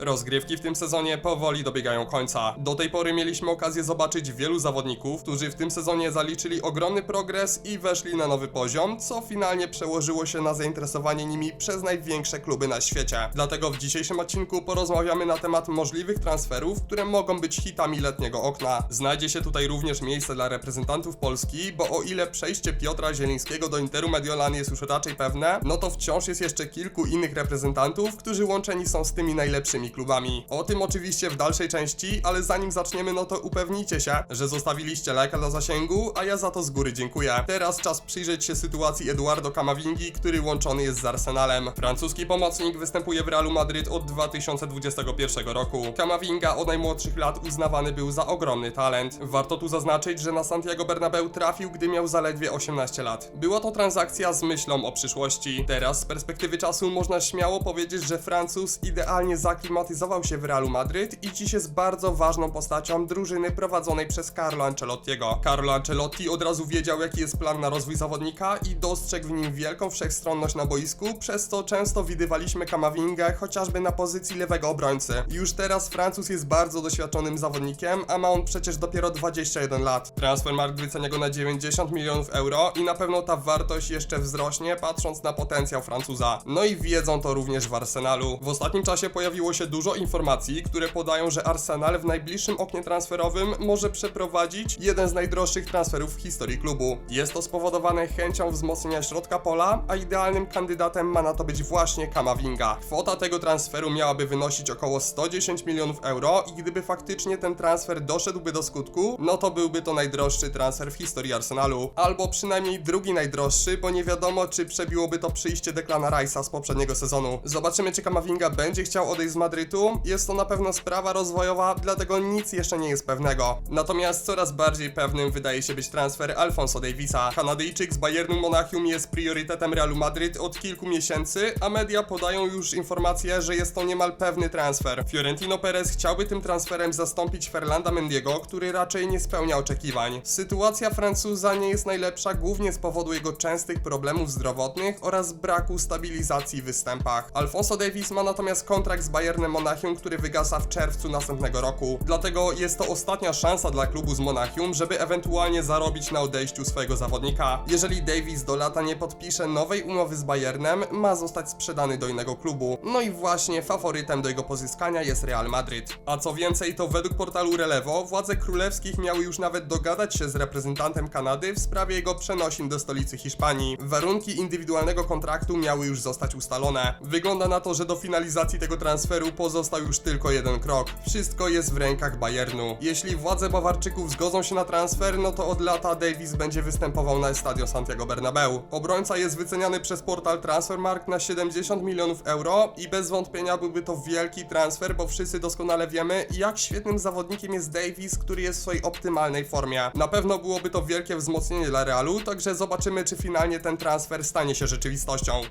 Rozgrywki w tym sezonie powoli dobiegają końca. Do tej pory mieliśmy okazję zobaczyć wielu zawodników, którzy w tym sezonie zaliczyli ogromny progres i weszli na nowy poziom, co finalnie przełożyło się na zainteresowanie nimi przez największe kluby na świecie. Dlatego w dzisiejszym odcinku porozmawiamy na temat możliwych transferów, które mogą być hitami letniego okna. Znajdzie się tutaj również miejsce dla reprezentantów Polski, bo o ile przejście Piotra Zielińskiego do Interu Mediolan jest już raczej pewne, no to wciąż jest jeszcze kilku innych reprezentantów, którzy łączeni są z tymi najlepszymi klubami. O tym oczywiście w dalszej części, ale zanim zaczniemy, no to upewnijcie się, że zostawiliście lajka dla zasięgu, a ja za to z góry dziękuję. Teraz czas przyjrzeć się sytuacji Eduardo Camavingi, który łączony jest z Arsenalem. Francuski pomocnik występuje w Realu Madryt od 2021 roku. Camavinga od najmłodszych lat uznawany był za ogromny talent. Warto tu zaznaczyć, że na Santiago Bernabeu trafił, gdy miał zaledwie 18 lat. Była to transakcja z myślą o przyszłości. Teraz z perspektywy czasu można śmiało powiedzieć, że Francuz idealnie zaklimatyzował się w Realu Madryt i dziś jest bardzo ważną postacią drużyny prowadzonej przez Carlo Ancelottiego. Carlo Ancelotti od razu wiedział, jaki jest plan na rozwój zawodnika i dostrzegł w nim wielką wszechstronność na boisku, przez co często widywaliśmy Kamawingę chociażby na pozycji lewego obrońcy. Już teraz Francuz jest bardzo doświadczonym zawodnikiem, a ma on przecież dopiero 21 lat. Transfermarkt wycenia go na 90 milionów euro i na pewno ta wartość jeszcze wzrośnie, patrząc na potencjał Francuza. No i wiedzą to również w Arsenalu. W ostatnim czasie pojawiło się dużo informacji, które podają, że Arsenal w najbliższym oknie transferowym może przeprowadzić jeden z najdroższych transferów w historii klubu. Jest to spowodowane chęcią wzmocnienia środka pola, a idealnym kandydatem ma na to być właśnie Kamavinga. Kwota tego transferu miałaby wynosić około 110 milionów euro i gdyby faktycznie ten transfer doszedłby do skutku, no to byłby to najdroższy transfer w historii Arsenalu. Albo przynajmniej drugi najdroższy, bo nie wiadomo czy przebiłoby to przyjście Declana Rice'a z poprzedniego sezonu. Zobaczymy czy Kamavinga będzie chciał odejść z Madrytu. Jest to na pewno sprawa rozwojowa, dlatego nic jeszcze nie jest pewnego. Natomiast coraz bardziej pewnym wydaje się być transfer Alfonso Davisa. Kanadyjczyk z Bayernu Monachium jest priorytetem Realu Madryt od kilku miesięcy, a media podają już informację, że jest to niemal pewny transfer. Fiorentino Perez chciałby tym transferem zastąpić Ferlanda Mendiego, który raczej nie spełnia oczekiwań. Sytuacja Francuza nie jest najlepsza głównie z powodu jego częstych problemów zdrowotnych oraz braku stabilizacji w występach. Alfonso Davis ma natomiast kontrakt z Bayernem Monachium, który wygasa w czerwcu następnego roku. Dlatego jest to ostatnia szansa dla klubu z Monachium, żeby ewentualnie zarobić na odejściu swojego zawodnika. Jeżeli Davis do lata nie podpisze nowej umowy z Bayernem, ma zostać sprzedany do innego klubu. No i właśnie faworytem do jego pozyskania jest Real Madryt. A co więcej, to według portalu Relevo, władze królewskich miały już nawet dogadać się z reprezentantem Kanady w sprawie jego przenosin do stolicy Hiszpanii. Warunki indywidualnego kontraktu miały już zostać ustalone. Wygląda na to, że do finalizacji tego transferu pozostał już tylko jeden krok. Wszystko jest w rękach Bayernu. Jeśli władze Bawarczyków zgodzą się na transfer, no to od lata Davis będzie występował na Estadio Santiago Bernabeu. Obrońca jest wyceniany przez portal Transfermarkt na 70 milionów euro i bez wątpienia byłby to wielki transfer, bo wszyscy doskonale wiemy, jak świetnym zawodnikiem jest Davis, który jest w swojej optymalnej formie. Na pewno byłoby to wielkie wzmocnienie dla Realu, także zobaczymy, czy finalnie ten transfer stanie się rzeczywistością.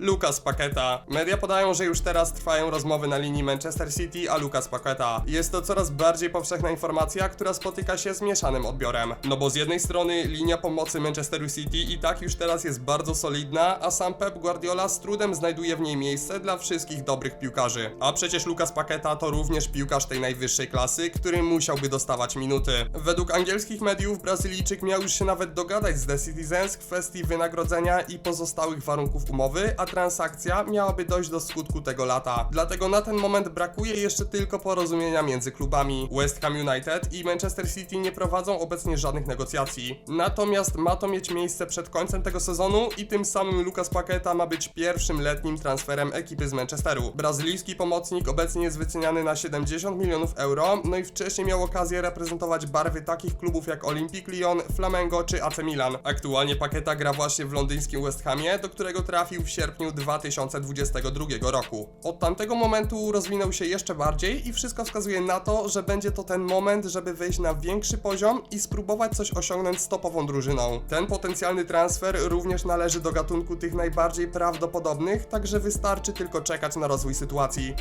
Lucas Paqueta. Media podają, że już teraz trwają rozmowy na linii Manchester City a Lucas Paqueta. Jest to coraz bardziej powszechna informacja, która spotyka się z mieszanym odbiorem. No bo z jednej strony linia pomocy Manchesteru City i tak już teraz jest bardzo solidna, a sam Pep Guardiola z trudem znajduje w niej miejsce dla wszystkich dobrych piłkarzy. A przecież Lucas Paqueta to również piłkarz tej najwyższej klasy, który musiałby dostawać minuty. Według angielskich mediów Brazylijczyk miał już się nawet dogadać z The Citizens w kwestii wynagrodzenia i pozostałych warunków umowy, a transakcja miałaby dojść do skutku tego lata. Dlatego na ten moment brakuje jeszcze tylko porozumienia między klubami. West Ham United i Manchester City nie prowadzą obecnie żadnych negocjacji. Natomiast ma to mieć miejsce przed końcem tego sezonu i tym samym Lucas Paqueta ma być pierwszym letnim transferem ekipy z Manchesteru. Brazylijski pomocnik obecnie jest wyceniany na 70 milionów euro, no i wcześniej miał okazję reprezentować barwy takich klubów jak Olympique Lyon, Flamengo czy AC Milan. Aktualnie Paqueta gra właśnie w londyńskim West Hamie, do którego trafił w sierpniu 2022 roku. Od tamtego momentu rozwinął się jeszcze bardziej i wszystko wskazuje na to, że będzie to ten moment, żeby wejść na większy poziom i spróbować coś osiągnąć z topową drużyną. Ten potencjalny transfer również należy do gatunku tych najbardziej prawdopodobnych, także wystarczy tylko czekać na rozwój sytuacji.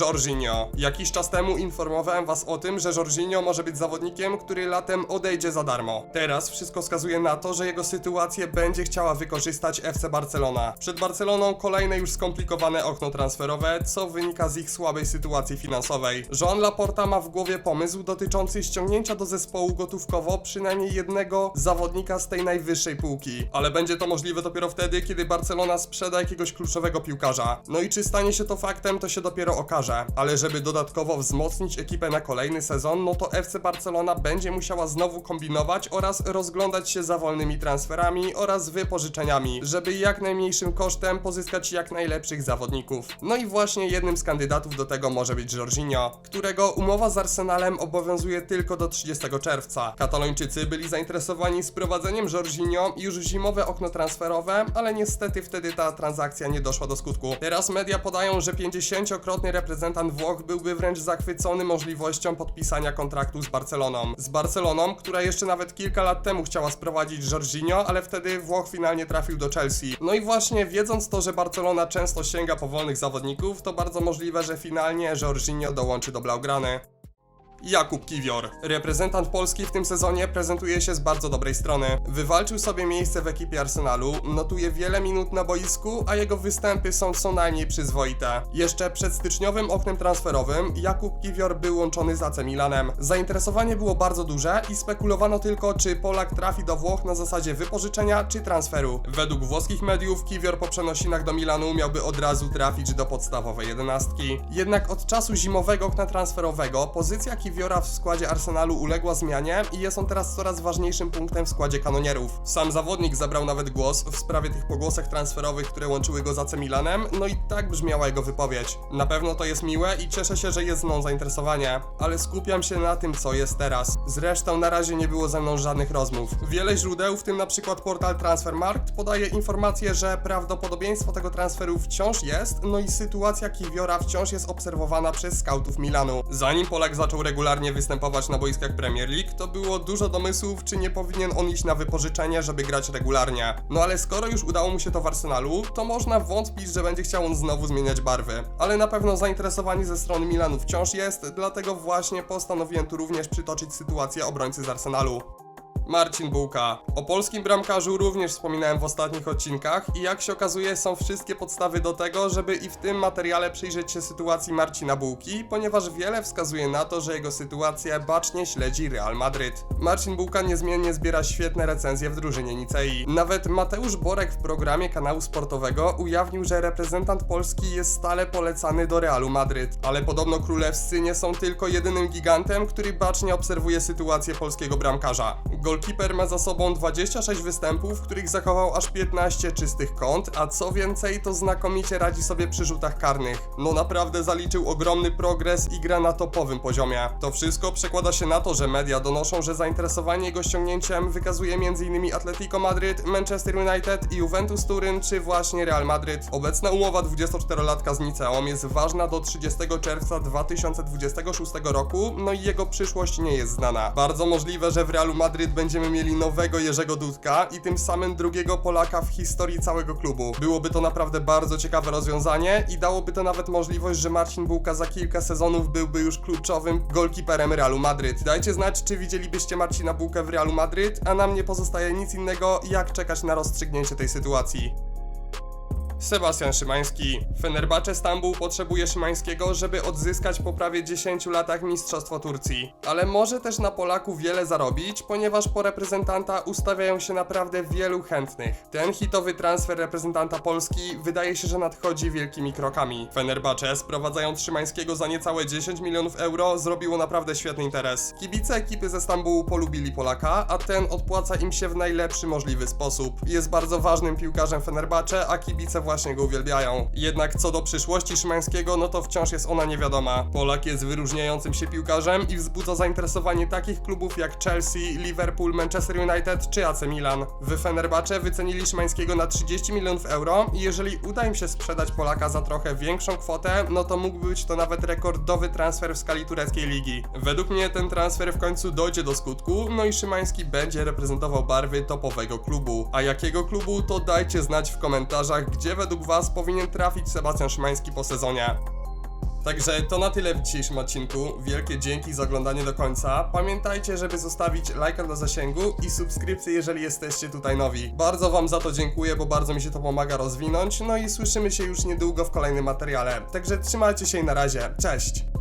Jorginho. Jakiś czas temu informowałem was o tym, że Jorginho może być zawodnikiem, który latem odejdzie za darmo. Teraz wszystko wskazuje na to, że jego sytuację będzie chciała wykorzystać FC Barcelona. Przed Barceloną kolejne już skomplikowane okno transferowe, co wynika z ich słabej sytuacji finansowej. Joan Laporta ma w głowie pomysł dotyczący ściągnięcia do zespołu gotówkowo przynajmniej jednego zawodnika z tej najwyższej półki. Ale będzie to możliwe dopiero wtedy, kiedy Barcelona sprzeda jakiegoś kluczowego piłkarza. No i czy stanie się to faktem, to się dopiero okaże. Ale żeby dodatkowo wzmocnić ekipę na kolejny sezon, no to FC Barcelona będzie musiała znowu kombinować oraz rozglądać się za wolnymi transferami oraz wypożyczeniami, żeby jak najmniejszym kosztem pozyskać jak najlepszych zawodników. No i właśnie jednym z kandydatów do tego może być Jorginho, którego umowa z Arsenalem obowiązuje tylko do 30 czerwca. Katalończycy byli zainteresowani sprowadzeniem Jorginho już w zimowe okno transferowe, ale niestety wtedy ta transakcja nie doszła do skutku. Teraz media podają, że 50-krotny reprezentant Włoch byłby wręcz zachwycony możliwością podpisania kontraktu z Barceloną. Z Barceloną, która jeszcze nawet kilka lat temu chciała sprowadzić Jorginho, ale wtedy Włoch finalnie trafił do Chelsea. No i właśnie wiedząc to, że Barcelona często sięga po wolnych zawodników, to bardzo możliwe, że finalnie Jorginho dołączy do Blaugrany. Jakub Kiwior. Reprezentant Polski w tym sezonie prezentuje się z bardzo dobrej strony. Wywalczył sobie miejsce w ekipie Arsenalu, notuje wiele minut na boisku, a jego występy są co najmniej przyzwoite. Jeszcze przed styczniowym oknem transferowym Jakub Kiwior był łączony z AC Milanem. Zainteresowanie było bardzo duże i spekulowano tylko, czy Polak trafi do Włoch na zasadzie wypożyczenia czy transferu. Według włoskich mediów Kiwior po przenosinach do Milanu miałby od razu trafić do podstawowej jedenastki. Jednak od czasu zimowego okna transferowego pozycja Kiwiora w składzie Arsenalu uległa zmianie i jest on teraz coraz ważniejszym punktem w składzie kanonierów. Sam zawodnik zabrał nawet głos w sprawie tych pogłosek transferowych, które łączyły go z AC Milanem, no i tak brzmiała jego wypowiedź. Na pewno to jest miłe i cieszę się, że jest mną zainteresowanie, ale skupiam się na tym, co jest teraz. Zresztą na razie nie było ze mną żadnych rozmów. Wiele źródeł, w tym na przykład portal Transfermarkt, podaje informację, że prawdopodobieństwo tego transferu wciąż jest, no i sytuacja Kiwiora wciąż jest obserwowana przez skautów Milanu. Zanim Polak zaczął regularnie występować na boiskach Premier League, to było dużo domysłów, czy nie powinien on iść na wypożyczenie, żeby grać regularnie. No ale skoro już udało mu się to w Arsenalu, to można wątpić, że będzie chciał on znowu zmieniać barwy. Ale na pewno zainteresowanie ze strony Milanu wciąż jest, dlatego właśnie postanowiłem tu również przytoczyć sytuację obrońcy z Arsenalu. Marcin Bułka. O polskim bramkarzu również wspominałem w ostatnich odcinkach i jak się okazuje są wszystkie podstawy do tego, żeby i w tym materiale przyjrzeć się sytuacji Marcina Bułki, ponieważ wiele wskazuje na to, że jego sytuację bacznie śledzi Real Madryt. Marcin Bułka niezmiennie zbiera świetne recenzje w drużynie Nicei. Nawet Mateusz Borek w programie kanału sportowego ujawnił, że reprezentant Polski jest stale polecany do Realu Madryt, ale podobno królewscy nie są tylko jedynym gigantem, który bacznie obserwuje sytuację polskiego bramkarza. Golkiper ma za sobą 26 występów, w których zachował aż 15 czystych kąt, a co więcej, to znakomicie radzi sobie przy rzutach karnych. No naprawdę zaliczył ogromny progres i gra na topowym poziomie. To wszystko przekłada się na to, że media donoszą, że zainteresowanie jego ściągnięciem wykazuje m.in. Atletico Madryt, Manchester United, Juventus Turyn czy właśnie Real Madryt. Obecna umowa 24-latka z Niceą jest ważna do 30 czerwca 2026 roku, no i jego przyszłość nie jest znana. Bardzo możliwe, że w Realu Madryt będziemy mieli nowego Jerzego Dudka i tym samym drugiego Polaka w historii całego klubu. Byłoby to naprawdę bardzo ciekawe rozwiązanie i dałoby to nawet możliwość, że Marcin Bułka za kilka sezonów byłby już kluczowym golkiperem Realu Madryt. Dajcie znać, czy widzielibyście Marcina Bułkę w Realu Madryt, a nam nie pozostaje nic innego, jak czekać na rozstrzygnięcie tej sytuacji. Sebastian Szymański. Fenerbahce Stambuł potrzebuje Szymańskiego, żeby odzyskać po prawie 10 latach Mistrzostwo Turcji. Ale może też na Polaku wiele zarobić, ponieważ po reprezentanta ustawiają się naprawdę wielu chętnych. Ten hitowy transfer reprezentanta Polski wydaje się, że nadchodzi wielkimi krokami. Fenerbahce, sprowadzając Szymańskiego za niecałe 10 milionów euro, zrobiło naprawdę świetny interes. Kibice ekipy ze Stambułu polubili Polaka, a ten odpłaca im się w najlepszy możliwy sposób. Jest bardzo ważnym piłkarzem Fenerbahce, a kibice właśnie go uwielbiają. Jednak co do przyszłości Szymańskiego, no to wciąż jest ona niewiadoma. Polak jest wyróżniającym się piłkarzem i wzbudza zainteresowanie takich klubów jak Chelsea, Liverpool, Manchester United czy AC Milan. W Fenerbahce wycenili Szymańskiego na 30 milionów euro i jeżeli uda im się sprzedać Polaka za trochę większą kwotę, no to mógłby być to nawet rekordowy transfer w skali tureckiej ligi. Według mnie ten transfer w końcu dojdzie do skutku, no i Szymański będzie reprezentował barwy topowego klubu. A jakiego klubu, to dajcie znać w komentarzach, gdzie według Was powinien trafić Sebastian Szymański po sezonie. Także to na tyle w dzisiejszym odcinku. Wielkie dzięki za oglądanie do końca. Pamiętajcie, żeby zostawić lajka dla zasięgu i subskrypcję, jeżeli jesteście tutaj nowi. Bardzo Wam za to dziękuję, bo bardzo mi się to pomaga rozwinąć. No i słyszymy się już niedługo w kolejnym materiale. Także trzymajcie się i na razie. Cześć!